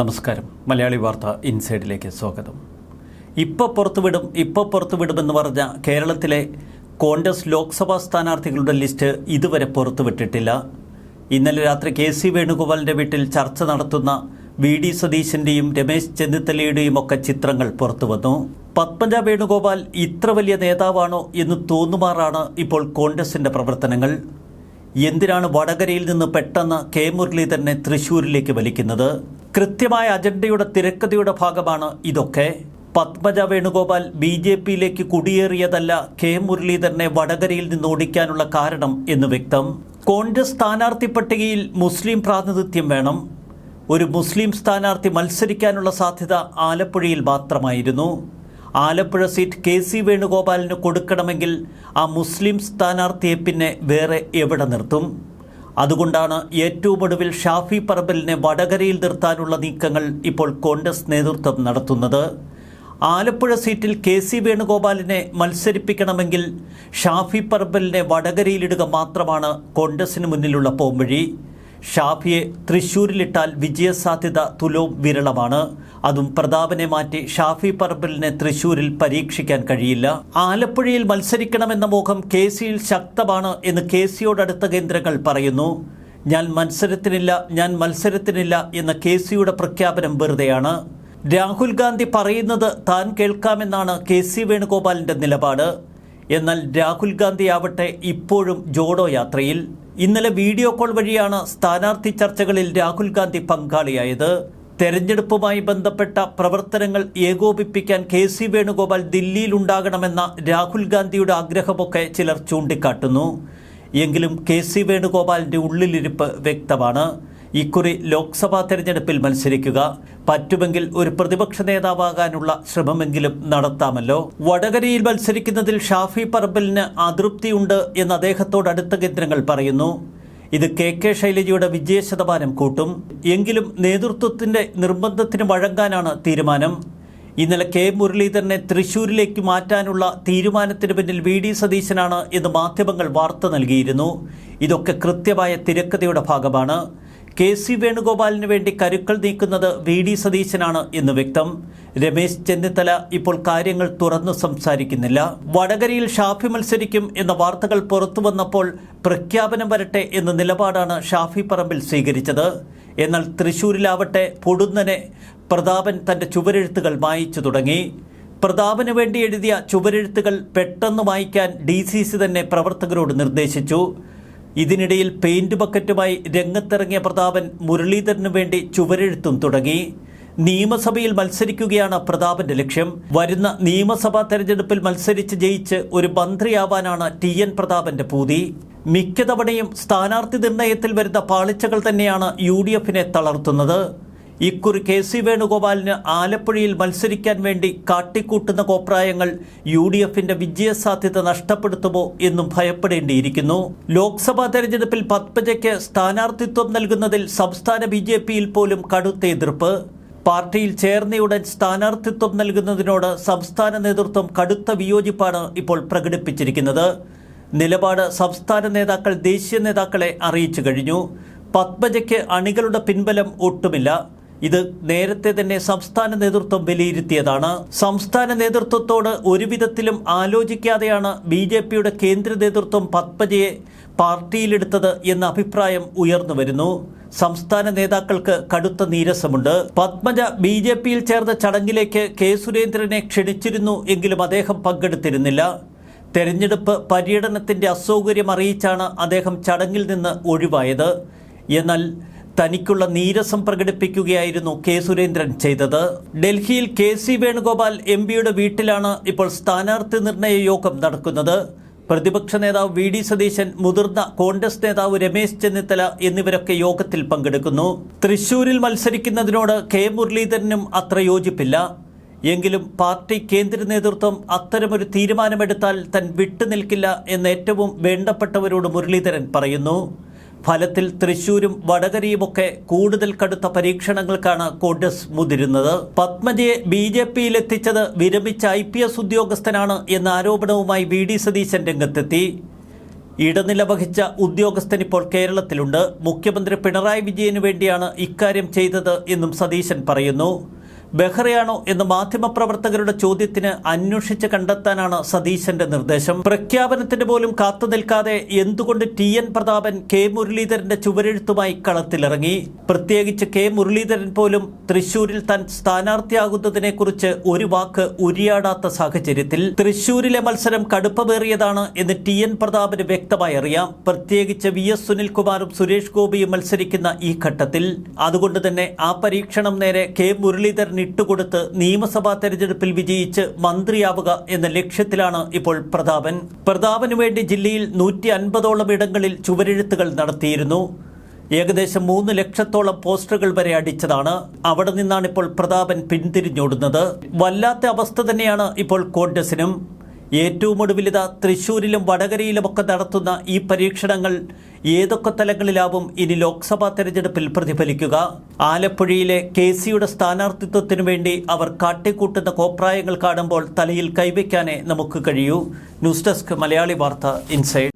നമസ്കാരം. മലയാളി വാർത്ത ഇൻസൈഡിലേക്ക് സ്വാഗതം. ഇപ്പോൾ പുറത്തുവിടും ഇപ്പോൾ പുറത്തുവിടുമെന്ന് പറഞ്ഞ കേരളത്തിലെ കോൺഗ്രസ് ലോക്സഭാ സ്ഥാനാർത്ഥികളുടെ ലിസ്റ്റ് ഇതുവരെ പുറത്തുവിട്ടിട്ടില്ല. ഇന്നലെ രാത്രി കെ സി വേണുഗോപാലിന്റെ വീട്ടിൽ ചർച്ച നടത്തുന്ന വി ഡി സതീശന്റെയും രമേശ് ചെന്നിത്തലയുടെയും ഒക്കെ ചിത്രങ്ങൾ പുറത്തുവന്നു. പത്മജ വേണുഗോപാൽ ഇത്ര വലിയ നേതാവാണോ എന്ന് തോന്നുമാറാണ് ഇപ്പോൾ കോൺഗ്രസിന്റെ പ്രവർത്തനങ്ങൾ. എന്തിനാണ് വടകരയിൽ നിന്ന് പെട്ടെന്ന് കെ മുരളീധരനെ തൃശൂരിലേക്ക് വലിക്കുന്നത്? കൃത്യമായ അജണ്ടയുടെ തിരക്കഥയുടെ ഭാഗമാണ് ഇതൊക്കെ. പത്മജ വേണുഗോപാൽ ബി ജെ പിയിലേക്ക് കുടിയേറിയതല്ല കെ മുരളീധരനെ വടകരയിൽ നിന്ന് ഓടിക്കാനുള്ള കാരണം എന്ന് വ്യക്തം. കോൺഗ്രസ് സ്ഥാനാർത്ഥി പട്ടികയിൽ മുസ്ലിം പ്രാതിനിധ്യം വേണം. ഒരു മുസ്ലിം സ്ഥാനാർത്ഥി മത്സരിക്കാനുള്ള സാധ്യത ആലപ്പുഴയിൽ മാത്രമായിരുന്നു. ആലപ്പുഴ സീറ്റ് കെ സി വേണുഗോപാലിന് കൊടുക്കണമെങ്കിൽ ആ മുസ്ലിം സ്ഥാനാർത്ഥിയെ പിന്നെ വേറെ എവിടെ നിർത്തും? അതുകൊണ്ടാണ് ഏറ്റവും ഒടുവിൽ ഷാഫി പറമ്പലിനെ വടകരയിൽ നിർത്താനുള്ള നീക്കങ്ങൾ ഇപ്പോൾ കോൺഗ്രസ് നേതൃത്വം നടത്തുന്നത്. ആലപ്പുഴ സീറ്റിൽ കെ സി വേണുഗോപാലിനെ മത്സരിപ്പിക്കണമെങ്കിൽ ഷാഫി പറമ്പലിനെ വടകരയിലിടുക മാത്രമാണ് കോൺഗ്രസിന് മുന്നിലുള്ള പോംവഴി. ഷാഫിയെ തൃശൂരിലിട്ടാൽ വിജയസാധ്യത തുലവും വിരളമാണ്. അതും പ്രതാപനെ മാറ്റി ഷാഫി പറമ്പലിനെ തൃശൂരിൽ പരീക്ഷിക്കാൻ കഴിയില്ല. ആലപ്പുഴയിൽ മത്സരിക്കണമെന്ന മോഹം കെ സിയിൽ ശക്തമാണ് എന്ന് കെ സിയോടടുത്ത കേന്ദ്രങ്ങൾ പറയുന്നു. ഞാൻ മത്സരത്തിനില്ല ഞാൻ മത്സരത്തിനില്ല എന്ന കെ സിയുടെ പ്രഖ്യാപനം വെറുതെയാണ്. രാഹുൽ ഗാന്ധി പറയുന്നത് താൻ കേൾക്കാമെന്നാണ് കെ സി വേണുഗോപാലിന്റെ നിലപാട്. എന്നാൽ രാഹുൽ ഗാന്ധി ആവട്ടെ ഇപ്പോഴും ജോഡോ യാത്രയിൽ. ഇന്നലെ വീഡിയോ കോൾ വഴിയാണ് സ്ഥാനാർത്ഥി ചർച്ചകളിൽ രാഹുൽ ഗാന്ധി പങ്കാളിയായത്. തെരഞ്ഞെടുപ്പുമായി ബന്ധപ്പെട്ട പ്രവർത്തനങ്ങൾ ഏകോപിപ്പിക്കാൻ കെ സി വേണുഗോപാൽ ദില്ലിയിലുണ്ടാകണമെന്ന രാഹുൽ ഗാന്ധിയുടെ ആഗ്രഹമൊക്കെ ചിലർ ചൂണ്ടിക്കാട്ടുന്നു. എങ്കിലും കെ സി വേണുഗോപാലിന്റെ ഉള്ളിലിരിപ്പ് വ്യക്തമാണ്. ഇക്കുറി ലോക്സഭാ തെരഞ്ഞെടുപ്പിൽ മത്സരിക്കുക. പറ്റുമെങ്കിൽ ഒരു പ്രതിപക്ഷ നേതാവാകാനുള്ള ശ്രമമെങ്കിലും നടത്താമല്ലോ. വടകരയിൽ മത്സരിക്കുന്നതിൽ ഷാഫി പറമ്പലിന് അതൃപ്തിയുണ്ട് എന്ന് അദ്ദേഹത്തോട് അടുത്ത കേന്ദ്രങ്ങൾ പറയുന്നു. ഇത് കെ കെ ശൈലജയുടെ വിജയ ശതമാനം കൂട്ടും. എങ്കിലും നേതൃത്വത്തിന്റെ നിർബന്ധത്തിന് വഴങ്ങാനാണ് തീരുമാനം. ഇന്നലെ കെ മുരളീധരനെ തൃശൂരിലേക്ക് മാറ്റാനുള്ള തീരുമാനത്തിന് പിന്നിൽ വി ഡി സതീശനാണ് എന്ന് മാധ്യമങ്ങൾ വാർത്ത നൽകിയിരുന്നു. ഇതൊക്കെ കൃത്യമായ തിരക്കഥയുടെ ഭാഗമാണ്. കെ സി വേണുഗോപാലിന് വേണ്ടി കരുക്കൾ നീക്കുന്നത് വി ഡി സതീശനാണ് എന്ന് വ്യക്തം. രമേശ് ചെന്നിത്തല ഇപ്പോൾ കാര്യങ്ങൾ തുറന്നു സംസാരിക്കുന്നില്ല. വടകരയിൽ ഷാഫി മത്സരിക്കും എന്ന വാർത്തകൾ പുറത്തു വന്നപ്പോൾ പ്രഖ്യാപനം വരട്ടെ എന്ന നിലപാടാണ് ഷാഫി പറമ്പിൽ സ്വീകരിച്ചത്. എന്നാൽ തൃശൂരിലാവട്ടെ പൊടുന്നനെ പ്രതാപൻ തന്റെ ചുവരെഴുത്തുകൾ മായിച്ചു തുടങ്ങി. പ്രതാപന് വേണ്ടി എഴുതിയ ചുവരെഴുത്തുകൾ പെട്ടെന്ന് വായിക്കാൻ ഡി തന്നെ പ്രവർത്തകരോട് നിർദ്ദേശിച്ചു. ഇതിനിടയിൽ പെയിന്റ് ബക്കറ്റുമായി രംഗത്തിറങ്ങിയ പ്രതാപൻ മുരളീധരനു വേണ്ടി ചുവരെഴുത്തും തുടങ്ങി. നിയമസഭയിൽ മത്സരിക്കുകയാണ് പ്രതാപന്റെ ലക്ഷ്യം. വരുന്ന നിയമസഭാ തെരഞ്ഞെടുപ്പിൽ മത്സരിച്ച് ജയിച്ച് ഒരു മന്ത്രിയാവാനാണ് ടി എൻ പ്രതാപന്റെ പൂതി. മിക്ക തവണയും സ്ഥാനാർത്ഥി നിർണയത്തിൽ വരുന്ന പാളിച്ചകൾ തന്നെയാണ് യു ഡി എഫിനെ തളർത്തുന്നത്. ഇക്കുറി കെ സി വേണുഗോപാലിന് ആലപ്പുഴയിൽ മത്സരിക്കാൻ വേണ്ടി കാട്ടിക്കൂട്ടുന്ന കോപ്രായങ്ങൾ യു ഡി എഫിന്റെ വിജയസാധ്യത നഷ്ടപ്പെടുത്തുമോ എന്നും ഭയപ്പെടേണ്ടിയിരിക്കുന്നു. ലോക്സഭാ തെരഞ്ഞെടുപ്പിൽ പത്മജയ്ക്ക് സ്ഥാനാർത്ഥിത്വം നൽകുന്നതിൽ സംസ്ഥാന ബി ജെ പിയിൽ പോലും കടുത്ത എതിർപ്പ്. പാർട്ടിയിൽ ചേർന്നയുടൻ സ്ഥാനാർത്ഥിത്വം നൽകുന്നതിനോട് സംസ്ഥാന നേതൃത്വം കടുത്ത വിയോജിപ്പാണ് ഇപ്പോൾ പ്രകടിപ്പിച്ചിരിക്കുന്നത്. നിലപാട് സംസ്ഥാന നേതാക്കൾ ദേശീയ നേതാക്കളെ അറിയിച്ചു കഴിഞ്ഞു. പത്മജയ്ക്ക് അണികളുടെ പിൻബലം ഒട്ടുമില്ല. ഇത് നേരത്തെ തന്നെ സംസ്ഥാന നേതൃത്വം വിലയിരുത്തിയതാണ്. സംസ്ഥാന നേതൃത്വത്തോട് ഒരുവിധത്തിലും ആലോചിക്കാതെയാണ് ബി ജെ പിയുടെ കേന്ദ്ര നേതൃത്വം പത്മജയെ പാർട്ടിയിലെടുത്തത് എന്ന അഭിപ്രായം ഉയർന്നു വരുന്നു. സംസ്ഥാന നേതാക്കൾക്ക് കടുത്ത നീരസമുണ്ട്. പത്മജ ബി ജെ പിയിൽ ചേർന്ന ചടങ്ങിലേക്ക് കെ സുരേന്ദ്രനെ ക്ഷണിച്ചിരുന്നു എങ്കിലും അദ്ദേഹം പങ്കെടുത്തിരുന്നില്ല. തെരഞ്ഞെടുപ്പ് പര്യടനത്തിന്റെ അസൗകര്യം അറിയിച്ചാണ് അദ്ദേഹം ചടങ്ങിൽ നിന്ന് ഒഴിവായത്. എന്നാൽ തനിക്കുള്ള നീരസം പ്രകടിപ്പിക്കുകയായിരുന്നു കെ സുരേന്ദ്രൻ ചെയ്തത്. ഡൽഹിയിൽ കെ സി വേണുഗോപാൽ എം പിയുടെ വീട്ടിലാണ് ഇപ്പോൾ സ്ഥാനാർത്ഥി നിർണയ യോഗം നടക്കുന്നത്. പ്രതിപക്ഷ നേതാവ് വി ഡി സതീശൻ മുതിർന്ന കോൺഗ്രസ് നേതാവ് രമേശ് ചെന്നിത്തല എന്നിവരൊക്കെ യോഗത്തിൽ പങ്കെടുക്കുന്നു. തൃശൂരിൽ മത്സരിക്കുന്നതിനോട് കെ മുരളീധരനും അത്ര യോജിപ്പില്ല. എങ്കിലും പാർട്ടി കേന്ദ്ര നേതൃത്വം അത്തരമൊരു തീരുമാനമെടുത്താൽ താൻ വിട്ടുനിൽക്കില്ല എന്ന് ഏറ്റവും വേണ്ടപ്പെട്ടവരോട് മുരളീധരൻ പറയുന്നു. ഫലത്തിൽ തൃശൂരും വടകരയുമൊക്കെ കൂടുതൽ കടുത്ത പരീക്ഷണങ്ങൾക്കാണ് കോൺഗ്രസ് മുതിരുന്നത്. പത്മജയെ ബി ജെ പിയിലെത്തിച്ചത് വിരമിച്ച ഐ പി എസ് ഉദ്യോഗസ്ഥനാണ് എന്ന ആരോപണവുമായി വി ഡി സതീശൻ രംഗത്തെത്തി. ഇടനില വഹിച്ച ഉദ്യോഗസ്ഥൻ ഇപ്പോൾ കേരളത്തിലുണ്ട്. മുഖ്യമന്ത്രി പിണറായി വിജയന് വേണ്ടിയാണ് ഇക്കാര്യം ചെയ്തത് എന്നും സതീശൻ പറയുന്നു. ബെഹ്റയാണോ എന്ന മാധ്യമപ്രവർത്തകരുടെ ചോദ്യത്തിന് അന്വേഷിച്ച് കണ്ടെത്താനാണ് സതീശന്റെ നിർദ്ദേശം. പ്രഖ്യാപനത്തിന് പോലും കാത്തു നിൽക്കാതെ എന്തുകൊണ്ട് ടി എൻ പ്രതാപൻ കെ മുരളീധരന്റെ ചുവരെഴുത്തുമായി കളത്തിലിറങ്ങി? പ്രത്യേകിച്ച് കെ മുരളീധരൻ പോലും തൃശൂരിൽ താൻ സ്ഥാനാർത്ഥിയാകുന്നതിനെക്കുറിച്ച് ഒരു വാക്ക് ഉരിയാടാത്ത സാഹചര്യത്തിൽ. തൃശൂരിലെ മത്സരം കടുപ്പമേറിയതാണ് എന്ന് ടി എൻ പ്രതാപന് വ്യക്തമായി അറിയാം. പ്രത്യേകിച്ച് വി എസ് സുനിൽകുമാറും സുരേഷ് ഗോപിയും മത്സരിക്കുന്ന ഈ ഘട്ടത്തിൽ. അതുകൊണ്ട് തന്നെ ആ പരീക്ഷണം നേരെ കെ മുരളീധരൻ ഇട്ടുകൊടുത്ത് നിയമസഭാ തെരഞ്ഞെടുപ്പിൽ വിജയിച്ച് മന്ത്രിയാവുക എന്ന ലക്ഷ്യത്തിലാണ് ഇപ്പോൾ പ്രതാപൻ. പ്രതാപനു വേണ്ടി ജില്ലയിൽ നൂറ്റി അൻപതോളം ഇടങ്ങളിൽ ചുവരെഴുത്തുകൾ നടത്തിയിരുന്നു. ഏകദേശം മൂന്ന് ലക്ഷത്തോളം പോസ്റ്ററുകൾ വരെ അടിച്ചതാണ്. അവിടെ നിന്നാണ് ഇപ്പോൾ പ്രതാപൻ പിന്തിരിഞ്ഞോടുന്നത്. വല്ലാത്ത അവസ്ഥ തന്നെയാണ് ഇപ്പോൾ കോൺഗ്രസിനും. ഏറ്റവും ഒടുവിലിത തൃശൂരിലും വടകരയിലുമൊക്കെ നടത്തുന്ന ഈ പരീക്ഷണങ്ങൾ ഏതൊക്കെ തലങ്ങളിലാവും ഇനി ലോക്സഭാ തെരഞ്ഞെടുപ്പിൽ പ്രതിഫലിക്കുക? ആലപ്പുഴയിലെ കെ സിയുടെ സ്ഥാനാർത്ഥിത്വത്തിനു വേണ്ടി അവർ കാട്ടിക്കൂട്ടുന്ന കോപ്രായങ്ങൾ കാണുമ്പോൾ തലയിൽ കൈവയ്ക്കാനേ നമുക്ക് കഴിയൂ. ന്യൂസ് ഡെസ്ക് മലയാളി വാർത്ത ഇൻസൈഡ്.